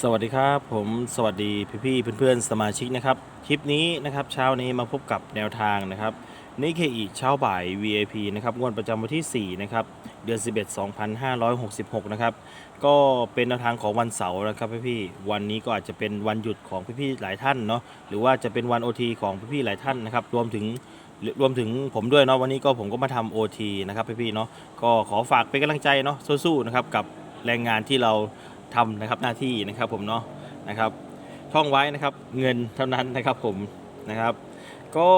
สวัสดีครับผมสวัสดีพี่ๆเพื่อนๆสมาชิกนะครับ คลิปนี้นะครับเช้านี้มาพบกับแนวทางนะครับนิเคอีเช้าบ่าย VAP นะครับงวดประจำวันที่ 4 นะครับ เดือน 11 2566 นะครับ ก็เป็นแนวทางของวันเสาร์นะครับพี่ๆวันนี้ก็อาจจะเป็นวันหยุดของพี่ๆหลายท่านเนาะหรือว่าจะเป็นวัน OT ของพี่ๆหลายท่านนะครับรวมถึงรวมถึงผมด้วยเนาะวันนี้ก็ผมก็มาทำ OT นะครับพี่ๆเนาะก็ขอฝากเป็นกำลังใจเนาะสู้ๆนะครับกับแรงงานที่เรา ทำนะครับหน้าที่นะครับผมเนาะนะครับท่องไว้นะครับเงินเท่านั้นนะครับผมนะครับ ก็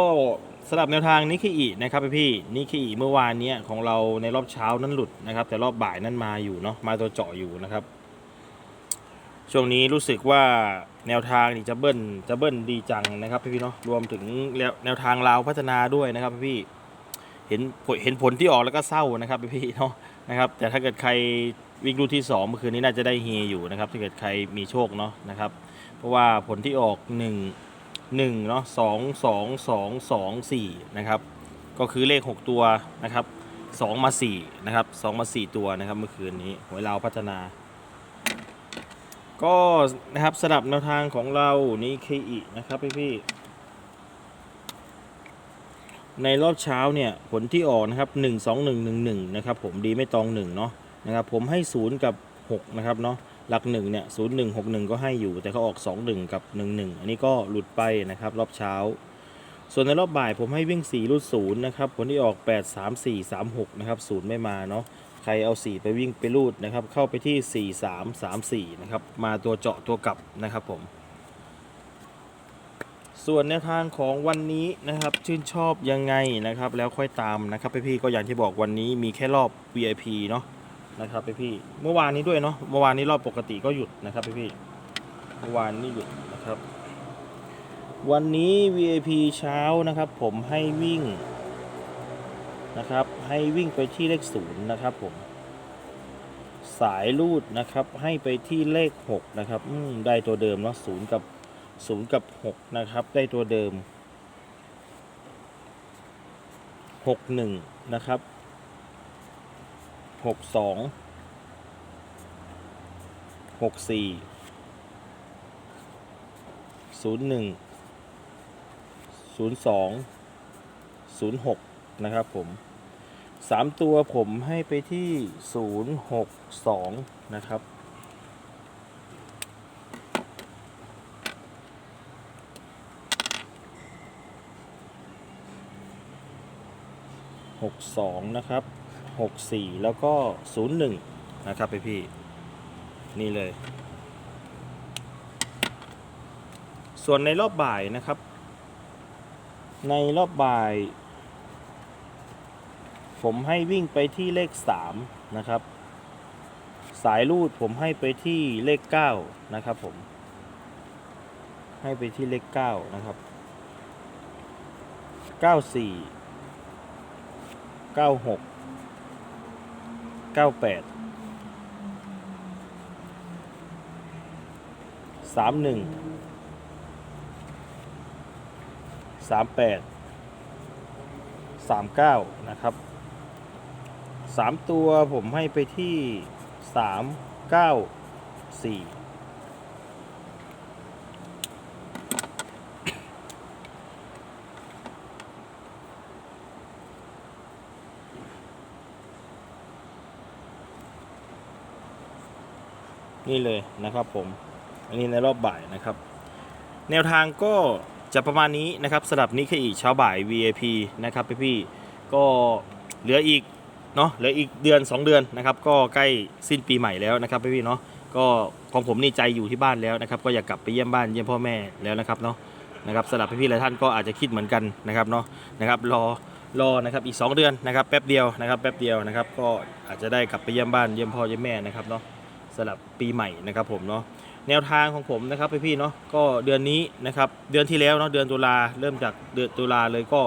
สำหรับแนวทางนิเคอีนะครับพี่ๆนิเคอีเมื่อวานเนี้ยของเราในรอบเช้านั้นหลุดนะครับ แต่รอบบ่ายนั้นมาอยู่เนาะมาตัวเจาะอยู่นะครับ ช่วงนี้รู้สึกว่าแนวทางนี่จะเบิ้ลจะเบิ้ลดีจังนะครับพี่ๆเนาะรวมถึงแนวแนวทางเราวพัฒนาด้วยนะครับพี่ๆเห็นเห็นผลที่ออกแล้วก็เศร้านะครับพี่ๆเนาะนะครับ แต่ถ้าเกิดใคร วิ่งรูทที่สองเมื่อคืนนี้น่าจะได้เฮอยู่นะครับถ้าเกิดใครมีโชคเนาะนะครับ เพราะว่าผลที่ออก 1 1เนาะ2 2 2 2 4นะครับก็คือเลข 6 ตัวนะครับ2มา4นะครับ2มา4ตัวนะครับเมื่อคืนนี้หวยเราพัฒนา ก็นะครับสำหรับแนวทางของเรานี่เคอีนะครับพี่พี่ในรอบเช้าเนี่ยผลที่ออกนะครับ 1 2 1 1 1นะครับผมดีไม่ตอง1เนาะ นะครับผมให้ 0 กับ 6 นะครับเนาะหลักหนึ่งเนี่ยศูนย์หนึ่งหกหนึ่งก็ให้อยู่ แต่เขาออกสองหนึ่งกับหนึ่งหนึ่งอันนี้ก็หลุดไปนะครับรอบเช้า ส่วนในรอบบ่ายผมให้วิ่งสี่รูดศูนย์นะครับผลที่ออกแปดสามสี่สามหกนะครับศูนย์ไม่มาเนาะใครเอาสี่ไปวิ่งไปรูดนะครับเข้าไปที่สี่สามสามสี่นะครับมาตัวเจาะตัวกลับนะครับผม ส่วนแนวทางของวันนี้นะครับชื่นชอบยังไงนะครับแล้วค่อยตามนะครับพี่ๆก็อย่างที่บอกวันนี้มีแค่รอบ VIP เนาะ นะครับพี่พี่เมื่อวานนี้ด้วยเนาะเมื่อวานนี้รอบปกติก็หยุดนะครับพี่พี่เมื่อวานนี้หยุดนะครับ วันนี้ VIP เช้านะครับ ผมให้วิ่งนะครับ ให้วิ่งไปที่เลขศูนย์นะครับ ผมสายรูดนะครับให้ไปที่เลขหกนะครับอืมได้ตัวเดิมเนาะศูนย์กับศูนย์กับหกนะครับ ได้ตัวเดิมหกหนึ่งนะครับ หกสองหกสี่ศูนย์หนึ่งศูนย์สองศูนย์หกนะครับผมสามตัวผมให้ไปที่ศูนย์หกสองนะครับหกสองนะครับ 64 แล้วก็ 01 นะครับพี่พี่ นี่เลย ส่วนในรอบบ่ายนะครับ ในรอบบ่าย ผมให้วิ่งไปที่เลข 3 นะครับ สายรูดผมให้ไปที่เลข 9 นะครับผม ให้ไปที่เลข 9 นะครับ 94 96 98 31 38 39นะครับ3ตัวผมให้ไปที่3 9 4 นี่เลยนะครับผม อันนี้ในรอบบ่ายนะครับ แนวทางก็จะประมาณนี้นะครับสำหรับนิเคอีเช้าบ่าย VIP นะครับพี่ๆก็เหลืออีกเนาะเหลืออีกเดือน 2 เดือนนะครับก็ใกล้สิ้นปีใหม่แล้วนะครับพี่ๆเนาะก็ของผมนี่ใจอยู่ที่บ้านแล้วนะครับ ก็อยากกลับไปเยี่ยมบ้านเยี่ยมพ่อแม่แล้วนะครับเนาะนะครับสำหรับพี่ๆหลายท่านก็อาจจะคิดเหมือนกันนะครับเนาะนะครับรอรอนะครับอีก 2 เดือนนะครับแป๊บเดียวนะครับแป๊บเดียวนะครับก็อาจจะได้กลับไปเยี่ยมบ้านเยี่ยมพ่อเยี่ยมแม่นะครับเนาะ สำหรับปีใหม่นะครับผมเนาะแนวทางของผมนะครับพี่ๆเนาะก็เดือนนี้นะครับเดือนที่แล้วเนาะเดือนตุลาเริ่มจากเดือนตุลาเลยก็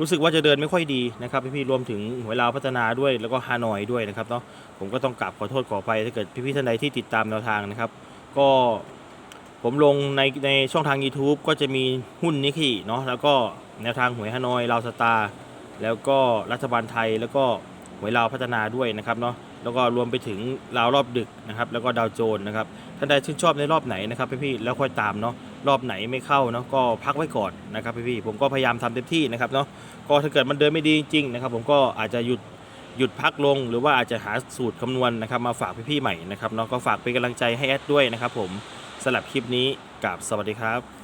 รู้สึกว่าจะเดินไม่ค่อยดีนะครับพี่ๆรวมถึงหวยลาวพัฒนาด้วยแล้วก็ฮานอยด้วยนะครับเนาะผมก็ต้องกราบขอโทษขอไปถ้าเกิดพี่ๆท่านใดที่ติดตามแนวทางนะครับ ก็ผมลงในในช่องทาง YouTube ก็จะมีหุ้นนิกกี้เนาะแล้วก็แนวทางหวยฮานอยลาวสตาร์แล้วก็รัฐบาลไทยแล้วก็หวยลาวพัฒนาด้วยนะครับเนาะ แล้วก็รวมไปถึงราวรอบดึกนะครับ แล้วก็ดาวโจนส์นะครับท่านใดชื่นชอบในรอบไหนนะครับพี่ๆแล้วค่อยตามเนาะรอบไหนไม่เข้าเนาะก็พักไว้ก่อนนะครับพี่ๆผมก็พยายามทำเต็มที่นะครับเนาะก็ถ้าเกิดมันเดินไม่ดีจริงนะครับ ผมก็อาจจะหยุดหยุดพักลง หรือว่าอาจจะหาสูตรคำนวณนะครับ มาฝากพี่ๆใหม่นะครับเนาะก็ฝากเป็นกำลังใจให้แอดด้วยนะครับ ผมสำหรับคลิปนี้กับสวัสดีครับ